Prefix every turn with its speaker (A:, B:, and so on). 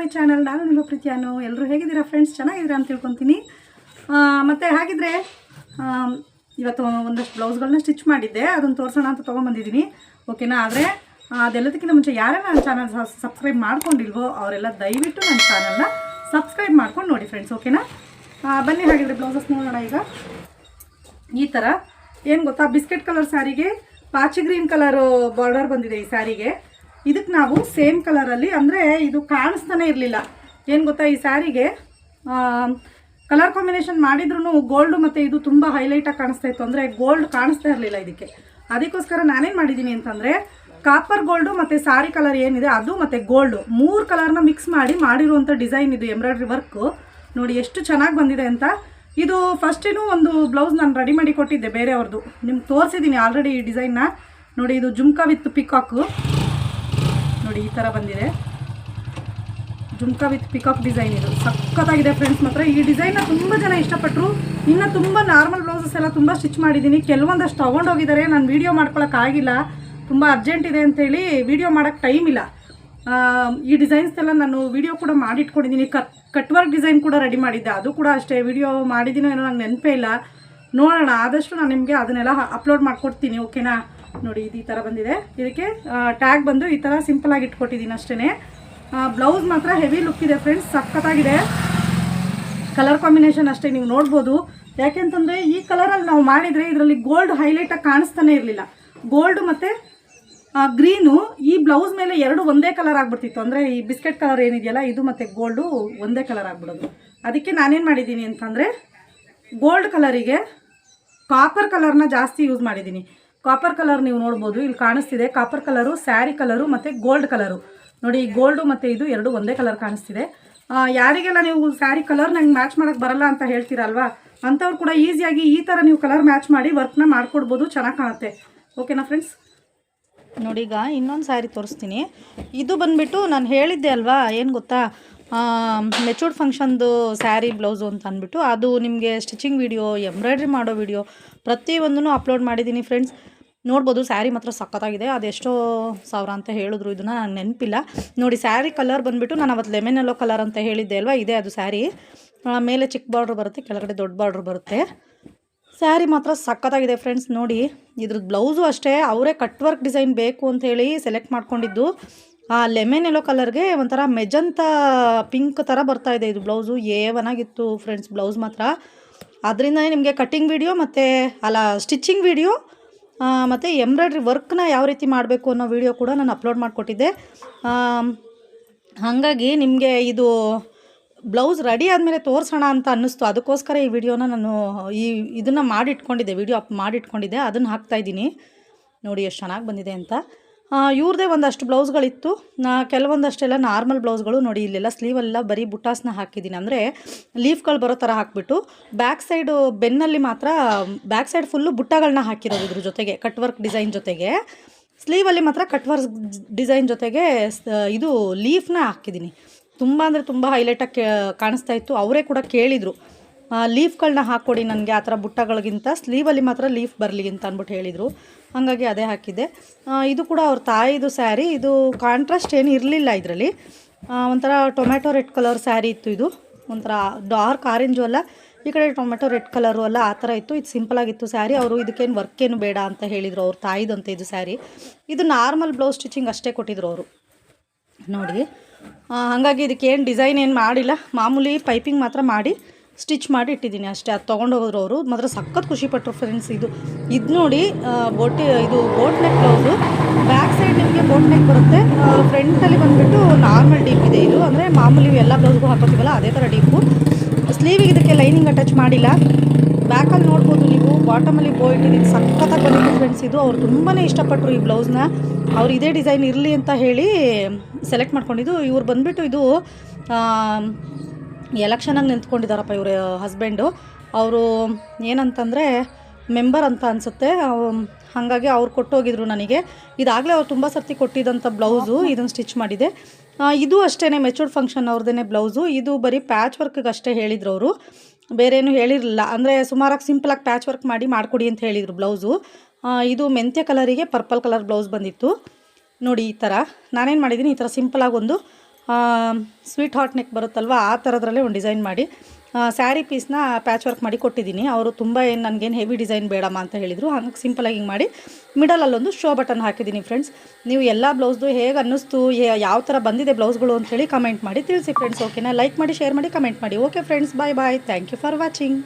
A: My channel, ನಾನು ನಿಮ್ಮ ಪ್ರೀತಿಯಾನು ಎಲ್ಲರೂ ಹೇಗಿದ್ದೀರಾ ಫ್ರೆಂಡ್ಸ್ ಚೆನ್ನಾಗಿದ್ದೀರಾ ಅಂತ ತಿಳ್ಕೊತೀನಿ. ಮತ್ತು ಹಾಗಿದ್ರೆ ಇವತ್ತು ಒಂದಷ್ಟು ಬ್ಲೌಸ್ಗಳನ್ನ ಸ್ಟಿಚ್ ಮಾಡಿದ್ದೆ. ಅದನ್ನು ತೋರಿಸೋಣ ಅಂತ ತೊಗೊಂಬಂದಿದ್ದೀನಿ. ಓಕೆನಾ ಆದರೆ ಅದೆಲ್ಲದಕ್ಕಿಂತ ಮುಂಚೆ ಯಾರೇ ನನ್ನ ಚಾನಲ್ ಸಬ್ಸ್ಕ್ರೈಬ್ ಮಾಡ್ಕೊಂಡಿಲ್ವೋ, ಅವರೆಲ್ಲ ದಯವಿಟ್ಟು ನನ್ನ ಚಾನಲ್ನ ಸಬ್ಸ್ಕ್ರೈಬ್ ಮಾಡ್ಕೊಂಡು ನೋಡಿ ಫ್ರೆಂಡ್ಸ್ ಓಕೆನಾ ಬನ್ನಿ ಹಾಗಿದ್ರೆ ಬ್ಲೌಸಸ್ ನೋಡೋಣ ಈಗ. ಈ ಥರ ಏನು ಗೊತ್ತಾ? ಬಿಸ್ಕೆಟ್ ಕಲರ್ ಸ್ಯಾರಿಗೆ ಪಾಚಿ ಗ್ರೀನ್ ಕಲರು ಬಾರ್ಡರ್ ಬಂದಿದೆ ಈ ಸ್ಯಾರಿಗೆ ಇದಕ್ಕೆ ನಾವು ಸೇಮ್ ಕಲರಲ್ಲಿ ಅಂದರೆ ಇದು ಕಾಣಿಸ್ತಾನೆ ಇರಲಿಲ್ಲ. ಏನು ಗೊತ್ತಾ, ಈ ಸ್ಯಾರಿಗೆ? ಕಲರ್ ಕಾಂಬಿನೇಷನ್ ಮಾಡಿದ್ರೂ ಗೋಲ್ಡ್ ಮತ್ತು ಇದು ತುಂಬ ಹೈಲೈಟಾಗಿ ಕಾಣಿಸ್ತಾ ಇತ್ತು. ಅಂದರೆ ಗೋಲ್ಡ್ ಕಾಣಿಸ್ತಾ ಇರಲಿಲ್ಲ ಇದಕ್ಕೆ. ಅದಕ್ಕೋಸ್ಕರ ನಾನೇನು ಮಾಡಿದ್ದೀನಿ ಅಂತಂದರೆ ಕಾಪರ್ ಗೋಲ್ಡು ಮತ್ತು ಸಾರಿ ಕಲರ್ ಏನಿದೆ, ಅದು ಮತ್ತು ಗೋಲ್ಡು ಮೂರು ಕಲರ್ನ ಮಿಕ್ಸ್ ಮಾಡಿ ಮಾಡಿರುವಂಥ ಡಿಸೈನ್ ಇದು ಎಂಬ್ರಾಯ್ಡ್ರಿ ವರ್ಕು ನೋಡಿ, ಎಷ್ಟು ಚೆನ್ನಾಗಿ ಬಂದಿದೆ ಅಂತ. ಇದು ಫಸ್ಟಿನೂ ಒಂದು ಬ್ಲೌಸ್ ನಾನು ರೆಡಿ ಮಾಡಿ ಕೊಟ್ಟಿದ್ದೆ ಬೇರೆಯವ್ರದ್ದು ನಿಮ್ಗೆ ತೋರಿಸಿದ್ದೀನಿ ಆಲ್ರೆಡಿ ಈ ಡಿಸೈನ್ನ ನೋಡಿ, ಇದು ಜುಮ್ಕಾ ವಿತ್ ಪಿಕಾಕು ನೋಡಿ, ಈ ಥರ ಬಂದಿದೆ. ಜುಮ್ಕಾ ವಿತ್ ಪಿಕಾಕ್ ಡಿಸೈನ್ ಇದು. ಸಖತ್ತಾಗಿದೆ ಫ್ರೆಂಡ್ಸ್ ಮಾತ್ರ ಈ ಡಿಸೈನ್ನ ತುಂಬ ಜನ ಇಷ್ಟಪಟ್ಟರು ಇನ್ನು ತುಂಬ ನಾರ್ಮಲ್ ಬ್ಲೌಸಸ್ ಎಲ್ಲ ತುಂಬ ಸ್ಟಿಚ್ ಮಾಡಿದ್ದೀನಿ ಕೆಲವೊಂದಷ್ಟು ತೊಗೊಂಡೋಗಿದ್ದಾರೆ ನಾನು ವೀಡಿಯೋ ಮಾಡ್ಕೊಳಕ್ಕಾಗಿಲ್ಲ ತುಂಬ ಅರ್ಜೆಂಟ್ ಇದೆ ಅಂತೇಳಿ ವೀಡಿಯೋ ಮಾಡೋಕ್ಕೆ ಟೈಮ್ ಇಲ್ಲ. ಈ ಡಿಸೈನ್ಸ್ ಎಲ್ಲ ನಾನು ವೀಡಿಯೋ ಕೂಡ ಮಾಡಿಟ್ಕೊಂಡಿದ್ದೀನಿ ಕಟ್ ಕಟ್ ವರ್ಕ್ ಡಿಸೈನ್ ಕೂಡ ರೆಡಿ ಮಾಡಿದ್ದೆ. ಅದು ಕೂಡ ಅಷ್ಟೇ. ವಿಡಿಯೋ ಮಾಡಿದ್ದೀನೋ ಏನೋ ನಂಗೆ ನೆನಪೇ ಇಲ್ಲ. ನೋಡೋಣ. ಆದಷ್ಟು ನಾನು ನಿಮಗೆ ಅದನ್ನೆಲ್ಲ ಅಪ್ಲೋಡ್ ಮಾಡಿಕೊಡ್ತೀನಿ ಓಕೆನಾ ನೋಡಿ, ಇದು ಈ ಥರ ಬಂದಿದೆ. ಇದಕ್ಕೆ ಟ್ಯಾಗ್ ಬಂದು ಈ ಥರ ಸಿಂಪಲಾಗಿ ಇಟ್ಕೊಟ್ಟಿದ್ದೀನಿ ಅಷ್ಟೇ ಬ್ಲೌಸ್ ಮಾತ್ರ ಹೆವಿ ಲುಕ್ ಇದೆ ಫ್ರೆಂಡ್ಸ್ ಸಖತ್ತಾಗಿದೆ. ಕಲರ್ ಕಾಂಬಿನೇಷನ್ ಅಷ್ಟೇ ನೀವು ನೋಡ್ಬೋದು. ಯಾಕೆಂತಂದರೆ ಈ ಕಲರಲ್ಲಿ ನಾವು ಮಾಡಿದರೆ ಇದರಲ್ಲಿ ಗೋಲ್ಡ್ ಹೈಲೈಟಾಗಿ ಕಾಣಿಸ್ತಾನೆ ಇರಲಿಲ್ಲ. ಗೋಲ್ಡ್ ಮತ್ತು ಗ್ರೀನು ಈ ಬ್ಲೌಸ್ ಮೇಲೆ ಎರಡು ಒಂದೇ ಕಲರ್ ಆಗಿಬಿಡ್ತಿತ್ತು. ಅಂದರೆ ಈ ಬಿಸ್ಕೆಟ್ ಕಲರ್ ಏನಿದೆಯಲ್ಲ, ಇದು ಮತ್ತು ಗೋಲ್ಡು ಒಂದೇ ಕಲರ್ ಆಗಿಬಿಡೋದು. ಅದಕ್ಕೆ ನಾನೇನು ಮಾಡಿದ್ದೀನಿ ಅಂತಂದರೆ ಗೋಲ್ಡ್ ಕಲರಿಗೆ ಕಾಪರ್ ಕಲರ್ನ ಜಾಸ್ತಿ ಯೂಸ್ ಮಾಡಿದ್ದೀನಿ. ಕಾಪರ್ ಕಲರ್ ನೀವು ನೋಡ್ಬೋದು. ಇಲ್ಲಿ ಕಾಣಿಸ್ತಿದೆ. ಕಾಪರ್ ಕಲರು ಸ್ಯಾರಿ ಕಲರು ಮತ್ತು ಗೋಲ್ಡ್ ಕಲರು ನೋಡಿ ಗೋಲ್ಡು ಮತ್ತು ಇದು ಎರಡು ಒಂದೇ ಕಲರ್ ಕಾಣಿಸ್ತಿದೆ. ಯಾರಿಗೆಲ್ಲ ನೀವು ಸ್ಯಾರಿ ಕಲರ್ ನಂಗೆ ಮ್ಯಾಚ್ ಮಾಡೋಕ್ಕೆ ಬರಲ್ಲ ಅಂತ ಹೇಳ್ತೀರಲ್ವಾ? ಅಂಥವ್ರು ಕೂಡ ಈಸಿಯಾಗಿ ಈ ಥರ ನೀವು ಕಲರ್ ಮ್ಯಾಚ್ ಮಾಡಿ ವರ್ಕ್ನ ಮಾಡ್ಕೊಡ್ಬೋದು. ಚೆನ್ನಾಗಿ ಕಾಣುತ್ತೆ. ಓಕೆನಾ ಫ್ರೆಂಡ್ಸ್ ನೋಡಿ ಇನ್ನೊಂದು ಸ್ಯಾರಿ ತೋರಿಸ್ತೀನಿ. ಇದು ಬಂದ್ಬಿಟ್ಟು ನಾನು ಹೇಳಿದ್ದೆ ಅಲ್ವಾ, ಏನು ಗೊತ್ತಾ? ಮೆಚೂರ್ಡ್ ಫಂಕ್ಷನ್ದು ಸ್ಯಾರಿ ಬ್ಲೌಸು ಅಂತ ಅಂದ್ಬಿಟ್ಟು. ಅದು ನಿಮಗೆ ಸ್ಟಿಚಿಂಗ್ ವಿಡಿಯೋ ಎಂಬ್ರಾಯ್ಡ್ರಿ ಮಾಡೋ ವಿಡಿಯೋ ಪ್ರತಿಯೊಂದನ್ನು ಅಪ್ಲೋಡ್ ಮಾಡಿದ್ದೀನಿ ಫ್ರೆಂಡ್ಸ್ ನೋಡ್ಬೋದು, ಸ್ಯಾರಿ ಮಾತ್ರ ಸಖತ್ತಾಗಿದೆ. ಅದೆಷ್ಟೋ ಸಾವಿರ ಅಂತ ಹೇಳಿದ್ರು, ಇದನ್ನು ನಾನು ನೆನಪಿಲ್ಲ. ನೋಡಿ, ಸ್ಯಾರಿ ಕಲರ್ ಬಂದುಬಿಟ್ಟು ನಾನು ಅವತ್ತು ಲೆಮನ್ ಎಲ್ಲೋ ಕಲರ್ ಅಂತ ಹೇಳಿದ್ದೆ ಅಲ್ವಾ? ಇದೆ ಅದು ಸ್ಯಾರಿ. ಮೇಲೆ ಚಿಕ್ಕ ಬಾರ್ಡ್ರ್ ಬರುತ್ತೆ, ಕೆಳಗಡೆ ದೊಡ್ಡ ಬಾರ್ಡ್ರ್ ಬರುತ್ತೆ. ಸ್ಯಾರಿ ಮಾತ್ರ ಸಖತ್ತಾಗಿದೆ ಫ್ರೆಂಡ್ಸ್, ನೋಡಿ. ಇದ್ರದ್ದು ಬ್ಲೌಸು ಅಷ್ಟೇ, ಅವರೇ ಕಟ್ ವರ್ಕ್ ಡಿಸೈನ್ ಬೇಕು ಅಂತ ಹೇಳಿ ಸೆಲೆಕ್ಟ್ ಮಾಡ್ಕೊಂಡಿದ್ದು. ಆ, ಲೆಮನ್ ಎಲ್ಲೋ ಕಲರ್ಗೆ ಒಂಥರ ಮೆಜಂತ ಪಿಂಕ್ ಥರ ಬರ್ತಾ ಇದೆ ಇದು ಬ್ಲೌಸು. ಏವನಾಗಿತ್ತು ಫ್ರೆಂಡ್ಸ್ ಬ್ಲೌಸ್ ಮಾತ್ರ. ಅದರಿಂದನೇ ನಿಮಗೆ ಕಟ್ಟಿಂಗ್ ವಿಡಿಯೋ ಮತ್ತು, ಅಲ್ಲ ಸ್ಟಿಚಿಂಗ್ ವಿಡಿಯೋ ಮತ್ತು ಎಂಬ್ರಾಯ್ಡ್ರಿ ವರ್ಕ್ನ ಯಾವ ರೀತಿ ಮಾಡಬೇಕು ಅನ್ನೋ ವಿಡಿಯೋ ಕೂಡ ನಾನು ಅಪ್ಲೋಡ್ ಮಾಡಿಕೊಟ್ಟಿದ್ದೆ. ಹಾಗಾಗಿ ನಿಮಗೆ ಇದು ಬ್ಲೌಸ್ ರೆಡಿ ಆದಮೇಲೆ ತೋರಿಸೋಣ ಅಂತ ಅನ್ನಿಸ್ತು. ಅದಕ್ಕೋಸ್ಕರ ಈ ವಿಡಿಯೋನ ನಾನು ಈ ಇದನ್ನು ಮಾಡಿಟ್ಕೊಂಡಿದ್ದೆ, ವಿಡಿಯೋ ಅಪ್ ಮಾಡಿಟ್ಕೊಂಡಿದ್ದೆ. ಅದನ್ನು ಹಾಕ್ತಾಯಿದ್ದೀನಿ ನೋಡಿ, ಎಷ್ಟು ಚೆನ್ನಾಗಿ ಬಂದಿದೆ ಅಂತ. ಇವ್ರದ್ದೇ ಒಂದಷ್ಟು ಬ್ಲೌಸ್ಗಳಿತ್ತು. ನಾ ಕೆಲವೊಂದಷ್ಟೆಲ್ಲ ನಾರ್ಮಲ್ ಬ್ಲೌಸ್ಗಳು ನೋಡಿ ಇಲ್ಲೆಲ್ಲ ಸ್ಲೀವೆಲ್ಲ ಬರೀ ಬುಟ್ಟಾಸ್ನ ಹಾಕಿದ್ದೀನಿ. ಅಂದರೆ ಲೀಫ್ಗಳು ಬರೋ ಥರ ಹಾಕಿಬಿಟ್ಟು ಬ್ಯಾಕ್ ಸೈಡು ಬೆನ್ನಲ್ಲಿ ಮಾತ್ರ, ಬ್ಯಾಕ್ ಸೈಡ್ ಫುಲ್ಲು ಬುಟ್ಟಗಳನ್ನ ಹಾಕಿರೋದು ಇದ್ರ ಜೊತೆಗೆ ಕಟ್ ವರ್ಕ್ ಡಿಸೈನ್ ಜೊತೆಗೆ. ಸ್ಲೀವಲ್ಲಿ ಮಾತ್ರ ಕಟ್ ವರ್ಕ್ ಡಿಸೈನ್ ಜೊತೆಗೆ ಇದು ಲೀಫ್ನ ಹಾಕಿದ್ದೀನಿ. ತುಂಬ ಅಂದರೆ ತುಂಬ ಹೈಲೈಟಾಗಿ ಕಾಣಿಸ್ತಾ ಇತ್ತು. ಅವರೇ ಕೂಡ ಕೇಳಿದರು. ಲೀಫ್ಗಳನ್ನ ಹಾಕ್ಕೊಡಿ ನನಗೆ, ಆ ಥರ ಬುಟ್ಟಗಳಿಗಿಂತ. ಸ್ಲೀವಲ್ಲಿ ಮಾತ್ರ ಲೀಫ್ ಬರಲಿ ಅಂತ ಅಂದ್ಬಿಟ್ಟು ಹೇಳಿದರು. ಹಾಗಾಗಿ ಅದೇ ಹಾಕಿದ್ದೆ. ಇದು ಕೂಡ ಅವ್ರ ತಾಯಿದು ಸ್ಯಾರಿ. ಇದು ಕಾಂಟ್ರಾಸ್ಟ್ ಏನು ಇರಲಿಲ್ಲ ಇದರಲ್ಲಿ. ಒಂಥರ ಟೊಮ್ಯಾಟೊ ರೆಡ್ ಕಲರ್ ಸ್ಯಾರಿ ಇತ್ತು ಇದು. ಒಂಥರ ಡಾರ್ಕ್ ಆರೆಂಜು ಅಲ್ಲ. ಈ ಕಡೆ ಟೊಮೆಟೊ ರೆಡ್ ಕಲರು ಅಲ್ಲ, ಆ ಥರ ಇತ್ತು. ಇದು ಸಿಂಪಲ್ ಆಗಿತ್ತು ಸ್ಯಾರಿ. ಅವರು ಇದಕ್ಕೇನು ವರ್ಕ್ ಏನು ಬೇಡ ಅಂತ ಹೇಳಿದರು ಅವ್ರ ತಾಯಿದಂತೆ ಇದು ಸ್ಯಾರಿ. ಇದು ನಾರ್ಮಲ್ ಬ್ಲೌಸ್ ಸ್ಟಿಚಿಂಗ್ ಅಷ್ಟೇ ಕೊಟ್ಟಿದ್ರು ಅವರು. ನೋಡಿ. ಹಾಗಾಗಿ ಇದಕ್ಕೇನು ಡಿಸೈನ್ ಏನು ಮಾಡಿಲ್ಲ. ಮಾಮೂಲಿ ಪೈಪಿಂಗ್ ಮಾತ್ರ ಮಾಡಿ. ಸ್ಟಿಚ್ ಮಾಡಿ ಇಟ್ಟಿದ್ದೀನಿ ಅಷ್ಟೇ. ಅದು ತೊಗೊಂಡೋಗಿದ್ರು ಅವರು. ಮಾತ್ರ ಸಖತ್ ಖುಷಿಪಟ್ಟರು ಫ್ರೆಂಡ್ಸ್ ಇದು. ಇದು ನೋಡಿ ಬೋಟಿ, ಇದು boat neck blouse back side ನಿಮಗೆ ಬೋಟ್ ನೆಕ್ ಬರುತ್ತೆ. ಫ್ರಂಟಲ್ಲಿ ಬಂದುಬಿಟ್ಟು ನಾರ್ಮಲ್ ಡೀಪ್ ಇದೆ ಇದು. ಅಂದರೆ ಮಾಮೂಲಿ ಎಲ್ಲ ಬ್ಲೌಸ್ಗೂ ಹಾಕೋತೀವಲ್ಲ, ಅದೇ ಥರ ಡೀಪು ಸ್ಲೀವಿಗೆ ಇದಕ್ಕೆ ಲೈನಿಂಗ್ ಅಟ್ಯಾಚ್ ಮಾಡಿಲ್ಲ. ಬ್ಯಾಕಲ್ಲಿ ನೋಡ್ಬೋದು ನೀವು. ಬಾಟಮಲ್ಲಿ ಬೋ ಇಟ್ಟಿದ್ದೀನಿ. ಸಖತ್ತಾಗಿ ಬಂದಿದ್ದು ಫ್ರೆಂಡ್ಸ್ ಇದು. ಅವ್ರು ತುಂಬಾ ಇಷ್ಟಪಟ್ಟರು ಈ ಬ್ಲೌಸ್ನ ಅವ್ರು ಇದೇ ಡಿಸೈನ್ ಇರಲಿ ಅಂತ ಹೇಳಿ ಸೆಲೆಕ್ಟ್ ಮಾಡ್ಕೊಂಡಿದ್ದು. ಇವ್ರು ಬಂದುಬಿಟ್ಟು ಇದು ಎಲೆಕ್ಷನಾಗಿ ನಿಂತ್ಕೊಂಡಿದ್ದಾರಪ್ಪ ಇವರು ಹಸ್ಬೆಂಡು ಅವರು ಏನಂತಂದರೆ ಮೆಂಬರ್ ಅಂತ ಅನಿಸುತ್ತೆ. ಹಾಗಾಗಿ ಅವ್ರು ಕೊಟ್ಟೋಗಿದ್ರು ನನಗೆ. ಇದಾಗಲೇ ಅವ್ರು ತುಂಬ ಸರ್ತಿ ಕೊಟ್ಟಿದ್ದಂಥ ಬ್ಲೌಸು ಇದನ್ನು ಸ್ಟಿಚ್ ಮಾಡಿದೆ. ಇದು ಅಷ್ಟೇ ಮೆಚೂರ್ಡ್ ಫಂಕ್ಷನ್ ಅವ್ರದ್ದೇ ಬ್ಲೌಸು ಇದು ಬರೀ ಪ್ಯಾಚ್ ವರ್ಕ್ಗೆ ಅಷ್ಟೇ ಹೇಳಿದ್ರು ಅವರು. ಬೇರೇನು ಹೇಳಿರಲಿಲ್ಲ. ಅಂದರೆ ಸುಮಾರಾಗಿ ಸಿಂಪಲಾಗಿ ಪ್ಯಾಚ್ ವರ್ಕ್ ಮಾಡಿ ಮಾಡಿಕೊಡಿ ಅಂತ ಹೇಳಿದರು ಬ್ಲೌಸು ಇದು ಮೆಂತ್ಯ ಕಲರಿಗೆ ಪರ್ಪಲ್ ಕಲರ್ ಬ್ಲೌಸ್ ಬಂದಿತ್ತು. ನೋಡಿ ಈ ಥರ ನಾನೇನು ಮಾಡಿದ್ದೀನಿ ಈ ಥರ ಸಿಂಪಲಾಗಿ ಒಂದು ಸ್ವೀಟ್ ಹಾಟ್ ನೆಕ್ ಬರುತ್ತಲ್ವ, ಆ ಥರದ್ರಲ್ಲೇ ಒಂದು ಡಿಸೈನ್ ಮಾಡಿ. ಸ್ಯಾರಿ ಪೀಸ್ನ ಪ್ಯಾಚ್ ವರ್ಕ್ ಮಾಡಿ ಕೊಟ್ಟಿದ್ದೀನಿ. ಅವರು ತುಂಬ ಏನು, ನನಗೇನು ಹೆವಿ ಡಿಸೈನ್ ಬೇಡಮ್ಮ ಅಂತ ಹೇಳಿದರು. ಹಂಗೆ ಸಿಂಪಲಾಗಿ ಹಿಂಗೆ ಮಾಡಿ ಮಿಡಲಲ್ಲೊಂದು ಶೋ ಬಟನ್ ಹಾಕಿದ್ದೀನಿ ಫ್ರೆಂಡ್ಸ್ ನೀವು ಎಲ್ಲ ಬ್ಲೌಸ್ದು ಹೇಗೆ ಅನ್ನಿಸ್ತು ಯಾವ ಥರ ಬಂದಿದೆ ಬ್ಲೌಸ್ಗಳು ಅಂತೇಳಿ ಕಮೆಂಟ್ ಮಾಡಿ ತಿಳಿಸಿ ಫ್ರೆಂಡ್ಸ್ ಓಕೆನಾ ಲೈಕ್ ಮಾಡಿ ಶೇರ್ ಮಾಡಿ ಕಮೆಂಟ್ ಮಾಡಿ. Okay friends bye bye thank you for watching